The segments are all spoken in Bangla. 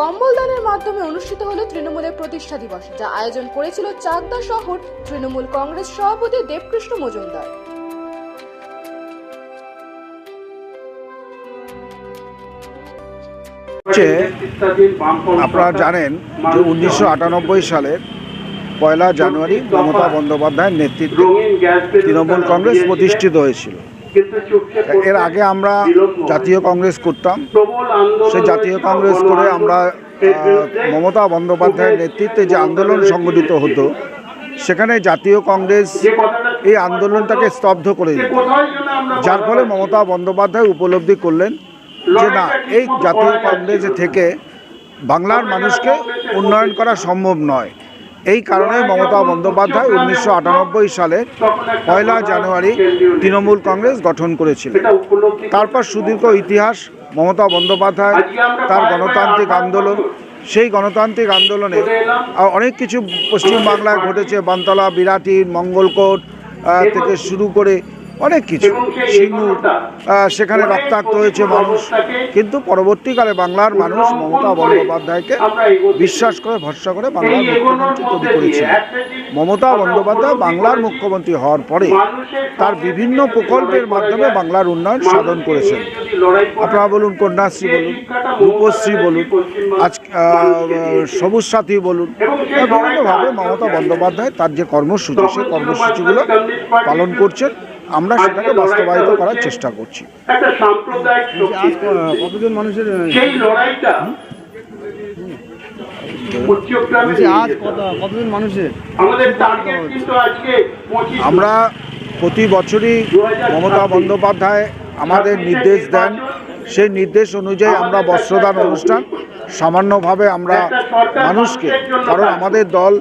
কম্বল দানের মাধ্যমে অনুষ্ঠিত হলো তৃণমূলের প্রতিষ্ঠা দিবস, যা আয়োজন করেছিল চাকদা শহর তৃণমূল কংগ্রেস সভাপতি দেবকৃষ্ণ মজুমদার। আপনারা জানেন যে উনিশশো আটানব্বই সালের পয়লা জানুয়ারি মমতা বন্দ্যোপাধ্যায়ের নেতৃত্বে তৃণমূল কংগ্রেস প্রতিষ্ঠিত হয়েছিল। এর আগে আমরা জাতীয় কংগ্রেস করতাম। সেই জাতীয় কংগ্রেস করে আমরা মমতা বন্দ্যোপাধ্যায়ের নেতৃত্বে যে আন্দোলন সংগঠিত হতো সেখানে জাতীয় কংগ্রেস এই আন্দোলনটাকে স্তব্ধ করে দিত। যার ফলে মমতা বন্দ্যোপাধ্যায় উপলব্ধি করলেন যে না এই জাতীয় কংগ্রেসে থেকে বাংলার মানুষকে উন্নয়ন করা সম্ভব নয়। এই কারণে মমতা বন্দ্যোপাধ্যায় উনিশশো আটানব্বই সালে পয়লা জানুয়ারি তৃণমূল কংগ্রেস গঠন করেছিল তারপর সুদীর্ঘ ইতিহাস মমতা বন্দ্যোপাধ্যায় তার গণতান্ত্রিক আন্দোলন, সেই গণতান্ত্রিক আন্দোলনে অনেক কিছু পশ্চিমবাংলায় ঘটেছে বানতলা বিরাটি, মঙ্গলকোট থেকে শুরু করে অনেক কিছু। সিঙ্গুর সেখানে রক্তাক্ত হয়েছে মানুষ। কিন্তু পরবর্তীকালে বাংলার মানুষ মমতা বন্দ্যোপাধ্যায়কে বিশ্বাস করে ভরসা করে বাংলার মুখ্যমন্ত্রী তৈরি করেছিল মমতা বন্দ্যোপাধ্যায় বাংলার মুখ্যমন্ত্রী হওয়ার পরে তার বিভিন্ন প্রকল্পের মাধ্যমে বাংলার উন্নয়ন সাধন করেছেন। আপনারা বলুন কন্যাশ্রী বলুন রূপশ্রী বলুন আজ সবুজ সাথী বলুন বিভিন্নভাবে মমতা বন্দ্যোপাধ্যায় তার যে কর্মসূচি সেই কর্মসূচিগুলো পালন করছেন। আমরা সেটাকে বাস্তবায়িত করার চেষ্টা করছি। কতজন মানুষের সেই লড়াইটা আজ কত কতজন মানুষের? আমাদের টার্গেট কিন্তু আজকে আমরা প্রতি বছরই মমতা বন্দ্যোপাধ্যায় আমাদের নির্দেশ দেন সেই নির্দেশ অনুযায়ী আমরা বস্ত্রদান অনুষ্ঠান সামান্যভাবে আমরা মানুষকে কারণ আমাদের দল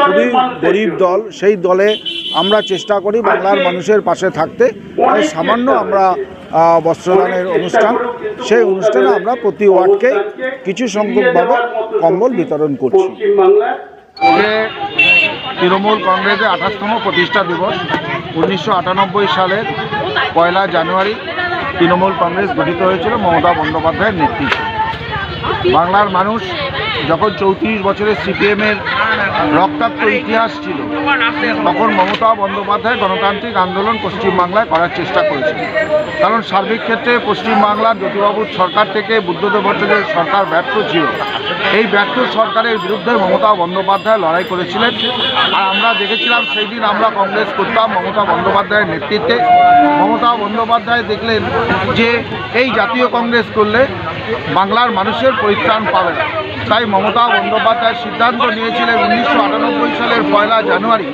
খুবই গরিব দল সেই দলে আমরা চেষ্টা করি বাংলার মানুষের পাশে থাকতে। সামান্য আমরা বস্ত্রদানের অনুষ্ঠান, সেই অনুষ্ঠানে আমরা প্রতি ওয়ার্ডকে কিছু সংখ্যকভাবে কম্বল বিতরণ করছি। তৃণমূল কংগ্রেসের আঠাশতম প্রতিষ্ঠা দিবস, উনিশশো আটানব্বই সালের পয়লা জানুয়ারি তৃণমূল কংগ্রেস গঠিত হয়েছিল মমতা বন্দ্যোপাধ্যায়ের নেতৃত্বে। বাংলার মানুষ যখন চৌত্রিশ বছরের সিপিএমের রক্তাক্ত ইতিহাস ছিল, তখন মমতা বন্দ্যোপাধ্যায় গণতান্ত্রিক আন্দোলন পশ্চিমবাংলায় করার চেষ্টা করেছিল কারণ সার্বিক ক্ষেত্রে পশ্চিমবাংলার জ্যোতিবাবুর সরকার থেকে বুদ্ধদেব ভট্টাচার্যের সরকার ব্যর্থ ছিল। এই ব্যর্থ সরকারের বিরুদ্ধে মমতা বন্দ্যোপাধ্যায় লড়াই করেছিলেন। আর আমরা দেখেছিলাম সেই দিন আমরা কংগ্রেস করতাম মমতা বন্দ্যোপাধ্যায়ের নেতৃত্বে। মমতা বন্দ্যোপাধ্যায় দেখলেন যে এই জাতীয় কংগ্রেস করলে বাংলার মানুষের পরিত্রাণ পাবে। না তাই মমতা বন্দ্যোপাধ্যায় সিদ্ধান্ত নিয়েছিলেন উনিশশো আটানব্বই সালের পয়লা জানুয়ারি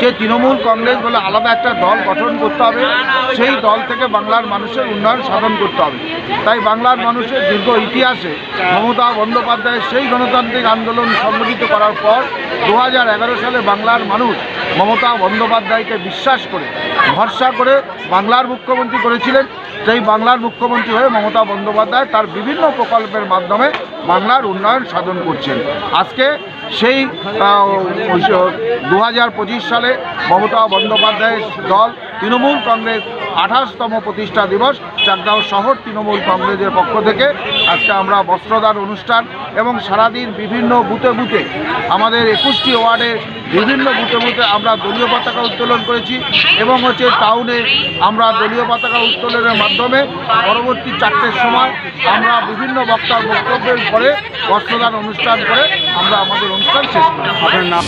যে তৃণমূল কংগ্রেস বলে আলাদা একটা দল গঠন করতে হবে, সেই দল থেকে বাংলার মানুষের উন্নয়ন সাধন করতে হবে। তাই বাংলার মানুষের দীর্ঘ ইতিহাসে মমতা বন্দ্যোপাধ্যায়ের সেই গণতান্ত্রিক আন্দোলন সংগঠিত করার পর দু হাজার এগারো সালে বাংলার মানুষ মমতা বন্দ্যোপাধ্যায়কে বিশ্বাস করে, ভরসা করে বাংলার মুখ্যমন্ত্রী করেছিলেন। সেই বাংলার মুখ্যমন্ত্রী হয়ে মমতা বন্দ্যোপাধ্যায় তার বিভিন্ন প্রকল্পের মাধ্যমে বাংলার উন্নয়ন সাধন করছেন। আজকে সেই দু হাজার পঁচিশ সালে মমতা বন্দ্যোপাধ্যায়ের দল তৃণমূল কংগ্রেস আঠাশতম প্রতিষ্ঠা দিবস চাকদাও শহর তৃণমূল কংগ্রেসের পক্ষ থেকে আজকে আমরা বস্ত্রদান অনুষ্ঠান এবং সারাদিন বিভিন্ন বুথে বুথে আমাদের একুশটি ওয়ার্ডে বিভিন্ন বুথে বুথে আমরা দলীয় পতাকা উত্তোলন করেছি এবং হচ্ছে টাউনে আমরা দলীয় পতাকা উত্তোলনের মাধ্যমে পরবর্তী চারটের সময় আমরা বিভিন্ন বক্তার বক্তব্যের পরে বস্ত্রদান অনুষ্ঠান করে আমরা আমাদের অনুষ্ঠান শেষ করি আপনার নাম?